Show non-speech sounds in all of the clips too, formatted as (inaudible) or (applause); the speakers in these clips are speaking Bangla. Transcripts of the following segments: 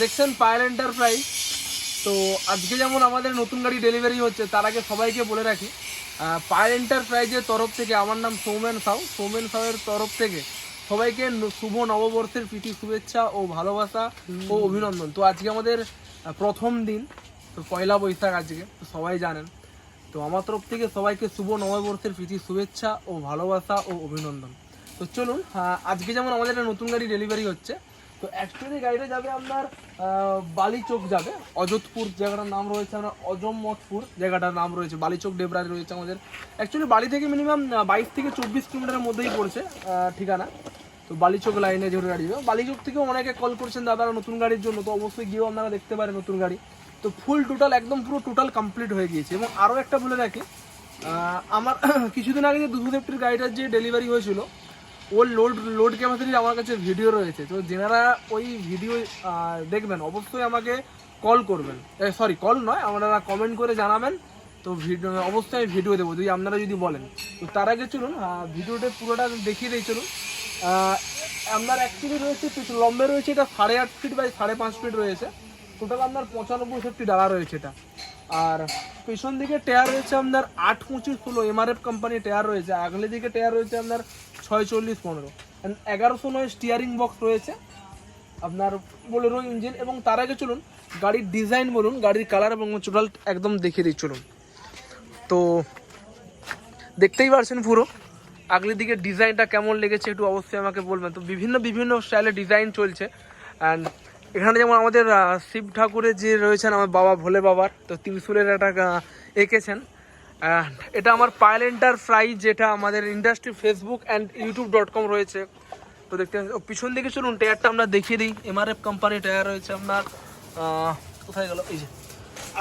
দেখছেন পায়েল এন্টারপ্রাইজ তো আজকে যেমন আমাদের নতুন গাড়ি ডেলিভারি হচ্ছে, তার আগে সবাইকে বলে রাখি পায়েল এন্টারপ্রাইজের তরফ থেকে, আমার নাম সৌমেন সাউ। সৌমেন সাউয়ের তরফ থেকে সবাইকে শুভ নববর্ষের প্রীতি, শুভেচ্ছা ও ভালোবাসা ও অভিনন্দন। তো আজকে আমাদের প্রথম দিন, তো পয়লা বৈশাখ আজকে, তো সবাই জানেন। তো আমার তরফ থেকে সবাইকে শুভ নববর্ষের প্রীতি, শুভেচ্ছা ও ভালোবাসা ও অভিনন্দন। তো চলুন আজকে যেমন আমাদের একটা নতুন গাড়ি ডেলিভারি হচ্ছে তো অ্যাকচুয়ালি গাড়িটা যাবে আপনার বালিচক যাবে। অযোধপুর জায়গাটার নাম রয়েছে আমরা অজমমতপুর জায়গাটার নাম রয়েছে। বালিচক ডেবরায় রয়েছে আমাদের। অ্যাকচুয়ালি বালি থেকে মিনিমাম বাইশ থেকে চব্বিশ কিলোমিটারের মধ্যেই পড়ছে ঠিকানা। তো বালিচক লাইনে যেহেতু গাড়ি বালিচক থেকেও অনেকে কল করছেন দাদারা নতুন গাড়ির জন্য। তো অবশ্যই গিয়েও আপনারা দেখতে পারেন নতুন গাড়ি। তো ফুল টোটাল একদম পুরো টোটাল কমপ্লিট হয়ে গিয়েছে। এবং আরও একটা বলে রাখি আমার (clears throat) কিছুদিন আগে যে দুশো ফিফটির গাড়িটার যে ডেলিভারি হয়েছিল ওর লোড লোড ক্যাপাসিটির আমার কাছে ভিডিও রয়েছে। তো যেনারা ওই ভিডিও দেখবেন, অবশ্যই আমাকে কল করবেন। সরি কল নয়, আপনারা কমেন্ট করে জানাবেন। তো ভিডিও অবশ্যই আমি ভিডিও দেবো, যদি আপনারা যদি বলেন। তো তার আগে চলুন ভিডিওটা পুরোটা দেখিয়ে দিই, চলুন। আপনার অ্যাকচুয়ালি রয়েছে লম্বে রয়েছে, এটা সাড়ে আট ফিট বাই সাড়ে পাঁচ ফিট রয়েছে। টোটাল আপনার পঁচানব্বই সেফটি ডালা রয়েছে এটা। আর পেছন দিকে টায়ার রয়েছে আপনার আট পঁচিশ ষোলো এমআরএফ কোম্পানি টায়ার রয়েছে। আগলে দিকে টায়ার রয়েছে আপনার ছয় চল্লিশ পনেরো। এগারোশো নয় স্টিয়ারিং বক্স রয়েছে আপনার বোলেরো ইঞ্জিন এবং তার আগে চলুন, গাড়ির ডিজাইন বলুন, গাড়ির কালার এবং টোটাল একদম দেখিয়ে দিই, চলুন। তো দেখতেই পারছেন পুরো। আগলের দিকে ডিজাইনটা কেমন লেগেছে একটু অবশ্যই আমাকে বলবেন। তো বিভিন্ন বিভিন্ন স্টাইলের ডিজাইন চলছে। অ্যান্ড এখানে যেমন আমাদের শিব ঠাকুরের যে রয়েছেন আমার বাবা ভোলে বাবার তো ত্রিশুলের একটা এঁকেছেন। এটা আমার পায়েল এন্টারপ্রাইজ যেটা আমাদের industry Facebook and YouTube dot com রয়েছে। তো দেখতে ও, পিছন দিকে চলুন টায়ারটা আমরা দেখিয়ে দিই। এমআরএফ কোম্পানি টায়ার রয়েছে আপনার কোথায় গেল? এই যে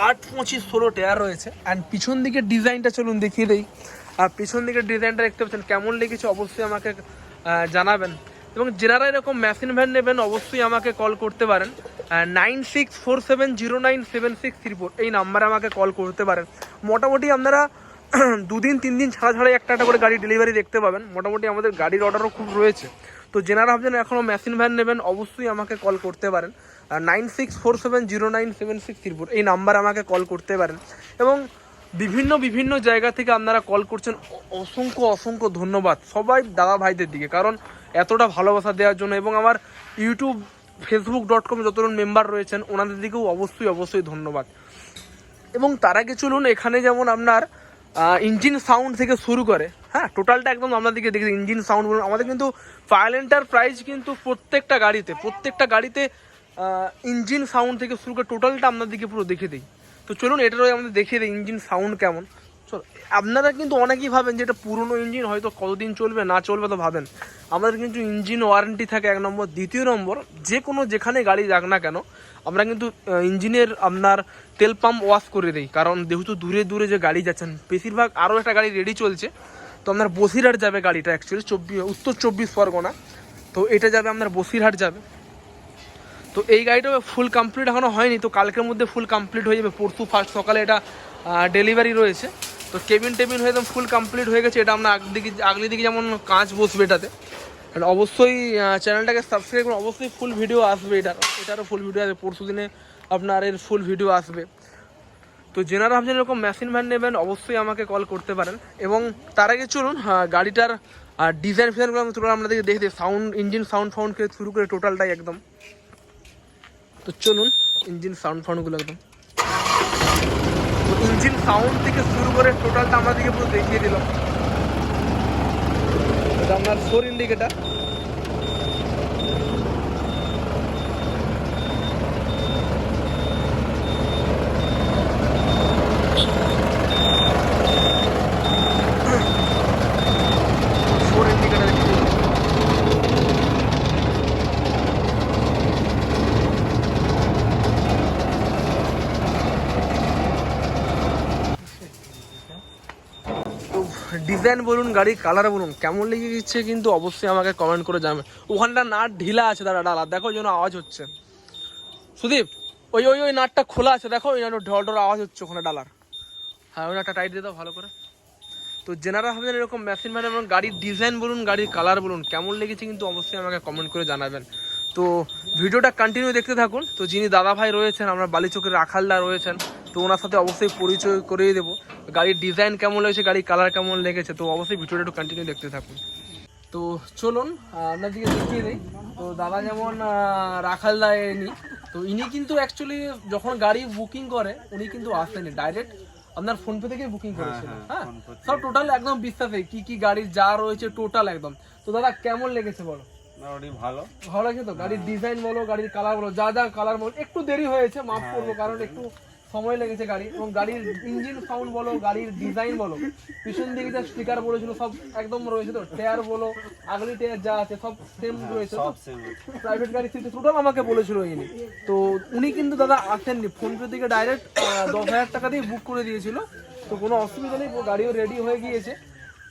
আট পঁচিশ ষোলো টায়ার রয়েছে। অ্যান্ড পিছন দিকের ডিজাইনটা চলুন দেখিয়ে দিই। আর পিছন দিকের ডিজাইনটা দেখতে পাচ্ছেন কেমন লেগেছে অবশ্যই আমাকে জানাবেন। এবং যারা এরকম মেশিন ভ্যান নেবেন, অবশ্যই আমাকে কল করতে পারেন। Nine six four seven zero nine seven six three four এই নাম্বারে আমাকে কল করতে পারেন। মোটামুটি আপনারা (clears throat) দুদিন তিন দিন ছাড়া ছাড়াই একটা একটা করে গাড়ি ডেলিভারি দেখতে পাবেন। মোটামুটি আমাদের গাড়ির অর্ডারও খুব রয়েছে। তো যেনারা ভাবছেন এখনও মেশিন ভ্যান নেবেন, অবশ্যই আমাকে কল করতে পারেন। Nine six four seven zero nine seven six three four এই নাম্বারে আমাকে কল করতে পারেন। এবং বিভিন্ন বিভিন্ন জায়গা থেকে আপনারা কল করছেন। অসংখ্য অসংখ্য ধন্যবাদ সবাই দাদা ভাইদের দিকে। কারণ এতটা ভালোবাসা দেওয়ার জন্য এবং আমার ইউটিউব ফেসবুক ডট কম যতজন মেম্বার রয়েছেন, ওনাদের দিকেও অবশ্যই অবশ্যই ধন্যবাদ। এবং তার আগে চলুন, এখানে যেমন আপনার ইঞ্জিন সাউন্ড থেকে শুরু করে হ্যাঁ টোটালটা একদম আপনাদেরকে দেখি ইঞ্জিন সাউন্ড বলুন, আমাদের কিন্তু ফাইলেন্টার প্রাইস কিন্তু প্রত্যেকটা গাড়িতে প্রত্যেকটা গাড়িতে ইঞ্জিন সাউন্ড থেকে শুরু করে টোটালটা আপনাদেরকে পুরো দেখে দিই। তো চলুন, এটারও আমাদের দেখিয়ে দিই ইঞ্জিন সাউন্ড কেমন। আপনারা কিন্তু অনেকেই ভাবেন যে এটা পুরনো ইঞ্জিন হয়তো কতদিন চলবে, না চলবে তো ভাবেন। আমাদের কিন্তু ইঞ্জিন ওয়ারেন্টি থাকে এক নম্বর। দ্বিতীয় নম্বর, যে কোনো যেখানে গাড়ি যাক না কেন, আমরা কিন্তু ইঞ্জিনের আপনার তেল পাম্প ওয়াশ করে দিই। কারণ যেহেতু দূরে দূরে যে গাড়ি যাচ্ছেন, বেশিরভাগ আরও একটা গাড়ি রেডি চলছে। তো আপনার বসিরহাট যাবে গাড়িটা অ্যাকচুয়ালি চব্বিশ উত্তর চব্বিশ পরগনা। তো এটা যাবে আপনার বসিরহাট যাবে। তো এই গাড়িটা ফুল কমপ্লিট এখনও হয়নি। তো কালকের মধ্যে ফুল কমপ্লিট হয়ে যাবে। পরশু ফার্স্ট সকালে এটা ডেলিভারি রয়েছে। তো কেবিন টেবিন হয়ে একদম ফুল কমপ্লিট হয়ে গেছে। এটা আমরা আগদিকে আগলি দিকে যেমন কাঁচ বসবে এটাতে। আর অবশ্যই চ্যানেলটাকে সাবস্ক্রাইব করুন। অবশ্যই ফুল ভিডিও আসবে এটার। এটারও ফুল ভিডিও আসবে। পরশু দিনে আপনার এর ফুল ভিডিও আসবে। তো যেনারা ভাবছেন এরকম মেশিন ভ্যান নেবেন, অবশ্যই আমাকে কল করতে পারেন। এবং তার আগে চলুন গাড়িটার ডিজাইন ফিজাইনগুলো আমি চলুন আপনাদেরকে দেখে দিই। সাউন্ড ইঞ্জিন সাউন্ড ফাউন্ড থেকে শুরু করে টোটালটাই একদম। তো চলুন ইঞ্জিন সাউন্ড ফাউন্ডগুলো একদম। ইঞ্জিন সাউন্ড থেকে শুরু করে টোটালটা আমাদেরকে পুরো দেখিয়ে দিলাম এটা আপনার ফোর ইন্ডিকেটার ফোর ইন্ডিকেটার তো ডিজাইন বলুন, গাড়ির কালার বলুন, কেমন লেগে গেছে কিন্তু অবশ্যই আমাকে কমেন্ট করে জানাবেন। ওখানটা নাট ঢিলা আছে, দাদা ডালা দেখো ওই জন্য আওয়াজ হচ্ছে। সুদীপ, ওই ওই ওই নাটটা খোলা আছে, দেখো ওই জন্য ঢল ঢল আওয়াজ হচ্ছে ওখানে ডালার। হ্যাঁ ওই নাটটা টাইট দিয়ে দাও, ভালো করে। তো জেনারা ভাবেন এরকম মেশিন ম্যান এবং গাড়ির ডিজাইন বলুন, গাড়ির কালার বলুন, কেমন লেগেছে কিন্তু অবশ্যই আমাকে কমেন্ট করে জানাবেন। তো ভিডিওটা কন্টিনিউ দেখতে থাকুন। তো যিনি দাদা ভাই রয়েছেন, আমরা বালিচকের রাখালদা রয়েছেন তো ওনার সাথে অবশ্যই পরিচয় করিয়ে দেবো। গাড়ির ডিজাইন কেমন লেগেছে গাড়ির কালার কেমন লেগেছে তো অবশ্যই ভিডিওটা একটু কন্টিনিউ দেখতে থাকুন। তো চলুন আপনার দিকে দেখিয়ে দিই। তো দাদা যেমন আহ, রাখালদা এনি তো ইনি কিন্তু অ্যাকচুয়ালি যখন গাড়ি বুকিং করে উনি কিন্তু আসেনি ডাইরেক্ট আপনার ফোনপে থেকে বুকিং করেছিল। হ্যাঁ সব টোটাল একদম বিশ্বাসে কি কি গাড়ির যা রয়েছে টোটাল একদম। তো দাদা কেমন লেগেছে বলো? ভালো। ভালো লাগছে তো? গাড়ির ডিজাইন বলো গাড়ির কালার বলো যা যা কালার বলো একটু দেরি হয়েছে মাফ করব কারণ একটু সময় লেগেছে গাড়ি এবং গাড়ির ইঞ্জিন সাউন্ড বলো গাড়ির ডিজাইন বলো পিছন দিকে যা স্টিকার বলেছিল সব একদম রয়েছে তো। টায়ার বলো আগলি টায়ার যা আছে সব সেম রয়েছে সব সেম প্রাইভেট গাড়ি থেকে টোটাল আমাকে বলেছিল ইনি। তো উনি কিন্তু দাদা আসেননি। ফোনপে থেকে ডাইরেক্ট দশ হাজার টাকা দিয়ে বুক করে দিয়েছিল। তো কোনো অসুবিধা নেই গাড়িও রেডি হয়ে গিয়েছে।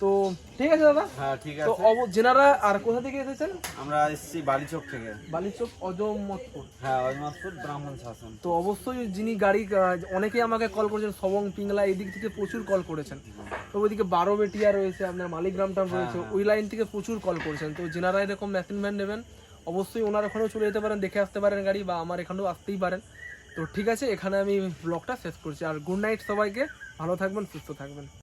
তো ঠিক আছে দাদা? হ্যাঁ ঠিক তো আছে। অব- যেনারা আর কোথা থেকে এসেছেন? আমরা এসেছি বালিচক থেকে। বালিচক অজমতপুর। হ্যাঁ অজমাসপুর ব্রাহ্মণ শাসন। তো অবশ্যই যিনি গাড়ি অনেকেই আমাকে কল করেছেন সবং পিংলা এই দিক থেকে প্রচুর কল করেছেন। তো ওইদিকে বারো বেটিয়া রয়েছে আপনার মালিগ্রামটা রয়েছে ওই লাইন থেকে প্রচুর কল করেছেন। তো জেনারা এরকম মেশিন ভ্যান নেবেন অবশ্যই ওনার ওখানেও চলে যেতে পারেন দেখে আসতে পারেন গাড়ি বা আমার এখানেও আসতেই পারেন। তো ঠিক আছে এখানে আমি ব্লগটা শেষ করছি। আর গুড নাইট সবাইকে ভালো থাকবেন সুস্থ থাকবেন।